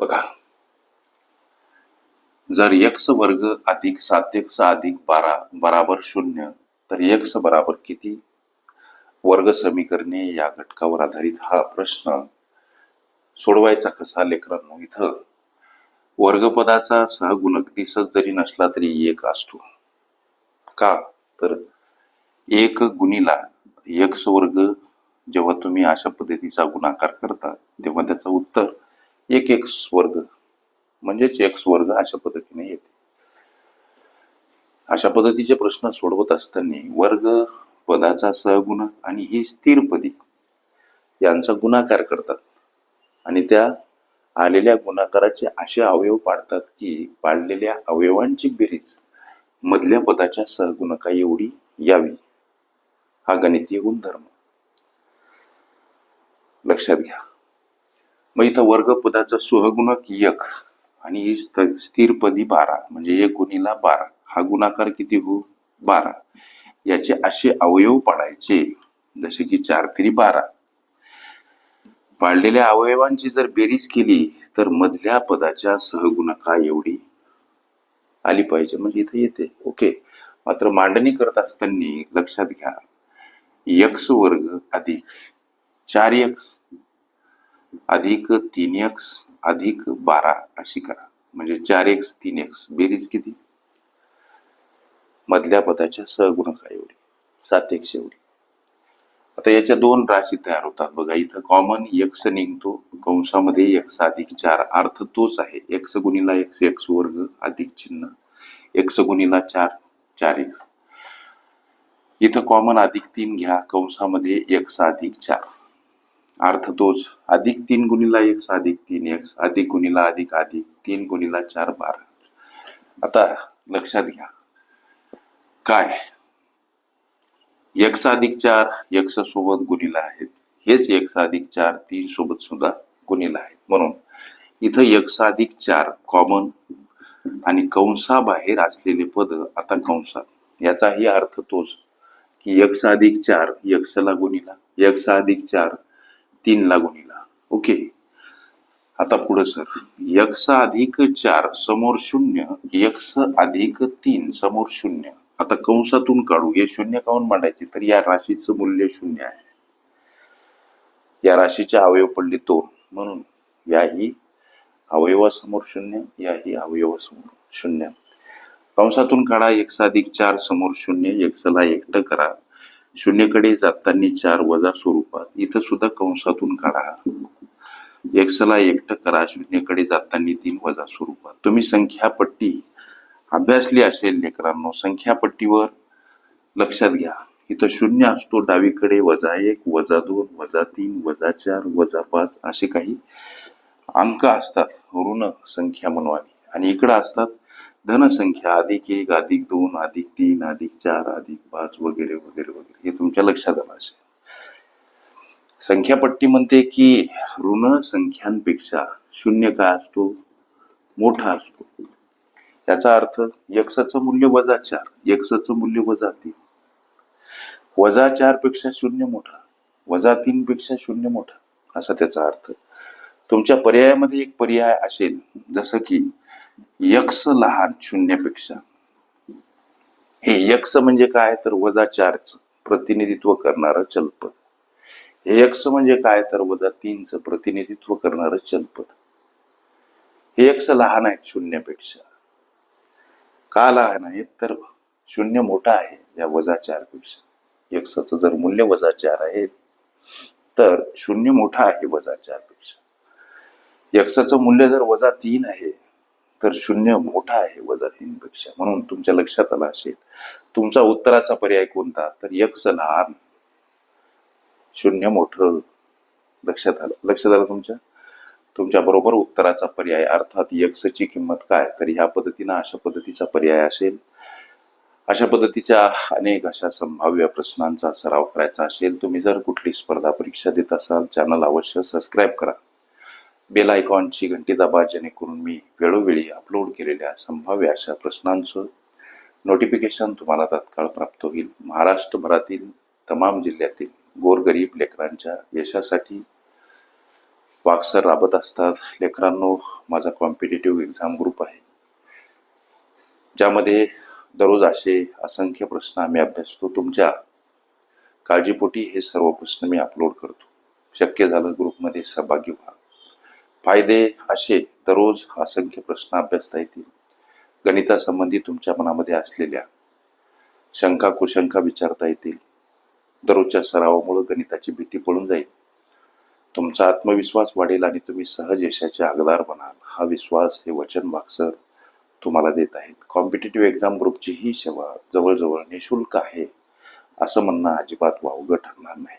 बघा. जर एक्स वर्ग अधिक सात एक्स अधिक बारा बराबर शून्य तर एक्स बराबर किती? वर्ग समीकरणे या घटकावर आधारित हा प्रश्न सोडवायचा कसा लेकरांनो इथं? वर्गपदाचा सहगुणक दिसत जरी नसला तरी एक असतो. का? तर एक गुणीला एक्स वर्ग जेव्हा तुम्ही अशा पद्धतीचा गुणाकार करता तेव्हा त्याचं उत्तर एक एक्स वर्ग म्हणजेच एक्स वर्ग अशा पद्धतीने येते. अशा पद्धतीचे प्रश्न सोडवत असताना वर्ग पदाचा सहगुणक आणि ही स्थिर पदी यांचा गुणाकार करतात. आणि त्या आलेल्या गुणाकाराचे असे अवयव पाडतात की पाडलेल्या अवयवांची बेरीज मधल्या पदाच्या सहगुणका एवढी यावी. हा गणितीय गुणधर्म. लक्षात घ्या. मग इथं वर्गपदाचा सुहगुणक सहगुणक एक आणि स्थिरपदी स्थिर पदी बारा म्हणजे एक गुणीला बारा. हा गुणाकार किती हो बारा. याचे असे अवयव पाडायचे जसे की चार तरी बारा. पाळलेल्या अवयवांची जर बेरीज केली तर मधल्या पदाच्या सहगुणका एवढी आली पाहिजे. म्हणजे इथे येते. ओके. मात्र मांडणी करत असताना लक्षात घ्या. यक्स वर्ग अधिक. चार यक्स अधिक तीन एक्स अधिक बारा अशी करा. म्हणजे चार एक्स तीन एक्स बेरीज किती? मधल्या पदाच्या सहगुणका एवढी सात एक्स एवढी. आता याच्या दोन राशी तयार होतात. बघा इथं कॉमन एक्स निघतो. कंसामध्ये एक्स अधिक चार. अर्थ तोच आहे. एक्स गुणीला एक्स एक्स वर्ग अधिक चिन्ह. एक्स गुणीला चार चार एक्स इथं कॉमन अधिक तीन घ्या. कंसामध्ये एक्स अधिक चार. अर्थ तोच. अधिक तीन गुणीला एक्स अधिक तीन एक्स अधिक गुणीला अधिक अधिक तीन गुणीला चार बारा. आता लक्षात घ्या. काय? एक्स अधिक चार एक्स सोबत गुणीला आहेत. हेच एक्स अधिक चार तीन सोबत सुद्धा गुणीला आहेत. म्हणून इथं एक्स अधिक चार कॉमन आणि कंसाबाहेर असलेले पद आता कंसात. याचाही अर्थ तोच की एक्स अधिक चार एक्सला गुणीला. एक्स अधिक चार तीन ला गुणीला ओके. आता पुढे सर. एक्स अधिक चार समोर शून्य. एक्स अधिक तीन समोर शून्य. आता कंसातून काढू. हे शून्य काऊन मांडायचे? तर या राशीचं मूल्य शून्य आहे. या राशीचे अवयव पडले दोन. म्हणून याही अवयवासमोर शून्य याही अवयवासमोर शून्य. कंसातून काढा. एकसा अधिक चार समोर शून्य. एक्सला एकटं करा. शून्यकडे जाताना चार वजा स्वरूपात. इथं सुद्धा कंसातून काढा. एक्सला एकट करा शून्यकडे जाताना तीन वजा स्वरूपात. तुम्ही संख्यापट्टी अभ्यासली असेल लेकरांनो संख्यापट्टीवर लक्षात घ्या. इथं शून्य असतो डावीकडे वजा एक वजा दोन वजा तीन वजा चार वजा पाच असे काही अंक असतात. ऋण संख्या म्हणून आणि इकडं असतात धनसंख्या अधिक एक अधिक दोन अधिक तीन अधिक चार अधिक पाच वगैरे वगैरे वगैरे. हे तुमच्या लक्षात आलं असेल. संख्यापट्टी म्हणते की ऋण संख्यांपेक्षा शून्य काय असतो? मोठा असतो. याचा अर्थ यक्षाचं मूल्य वजा चार. यक्षाचं मूल्य वजा तीन. वजा चारपेक्षा शून्य मोठा. वजा तीन पेक्षा शून्य मोठा. असा त्याचा अर्थ. तुमच्या पर्यायामध्ये एक पर्याय असेल. जसं की यक्स लहान शून्यापेक्षा. हे यक्स म्हणजे काय? तर वजा चारच प्रतिनिधित्व करणारं चलपद. हे यक्स म्हणजे काय? तर वजा तीनचं प्रतिनिधित्व करणारं चलपद. हे यक्स लहान आहेत शून्यापेक्षा. का लहान आहेत? तर शून्य मोठा आहे या वजा चारपेक्षा यक्षाचं जर मूल्य वजा चार आहे तर शून्य मोठा आहे वजा चारपेक्षा यक्षाचं मूल्य जर वजा तीन आहे तर शून्य मोठा आहे वजा तीन पेक्षा. म्हणून तुमच्या लक्षात आलं असेल. तुमचा उत्तराचा पर्याय कोणता? तर यक्स लहान शून्य मोठं लक्षात आलं. लक्षात आलं तुमच्या? तुमच्या बरोबर उत्तराचा पर्याय. अर्थात यक्सची किंमत काय? तर ह्या पद्धतीनं अशा पद्धतीचा पर्याय असेल. अशा पद्धतीच्या अनेक अशा संभाव्य प्रश्नांचा सराव करायचा असेल. तुम्ही जर कुठली स्पर्धा परीक्षा देत असाल चॅनल अवश्य सबस्क्राईब करा. बेल आयकॉनची घंटी दाबा जेणेकरून मी वेळोवेळी अपलोड केलेल्या संभाव्य अशा प्रश्नांचं नोटिफिकेशन तुम्हाला तात्काळ प्राप्त होईल. महाराष्ट्रभरातील तमाम जिल्ह्यातील गोरगरीब लेकरांच्या यशासाठी वाक्सर राबत असतात. लेकरांनो माझा कॉम्पिटेटिव्ह एक्झाम ग्रुप आहे. ज्यामध्ये दररोज असे असंख्य प्रश्न आम्ही अभ्यासतो. तुमच्या काळजीपोटी हे सर्व प्रश्न मी अपलोड करतो. शक्य झालं ग्रुपमध्ये सहभागी व्हा. फायदे असे दररोज असंख्य प्रश्न अभ्यासता येतील. गणितासंबंधी तुमच्या मनामध्ये असलेल्या शंका कुशंका विचारता येतील. दररोजच्या सरावामुळे गणिताची भीती पळून जाईल. तुमचा आत्मविश्वास वाढेल आणि तुम्ही सहज यशाचे आगदार बनाल. हा विश्वास हे वचन वाक्सर तुम्हाला देत आहेत. कॉम्पिटेटिव्ह एक्झाम ग्रुपची ही सेवा जवळजवळ निशुल्क आहे. असं म्हणणं अजिबात वावगं ठरणार नाही.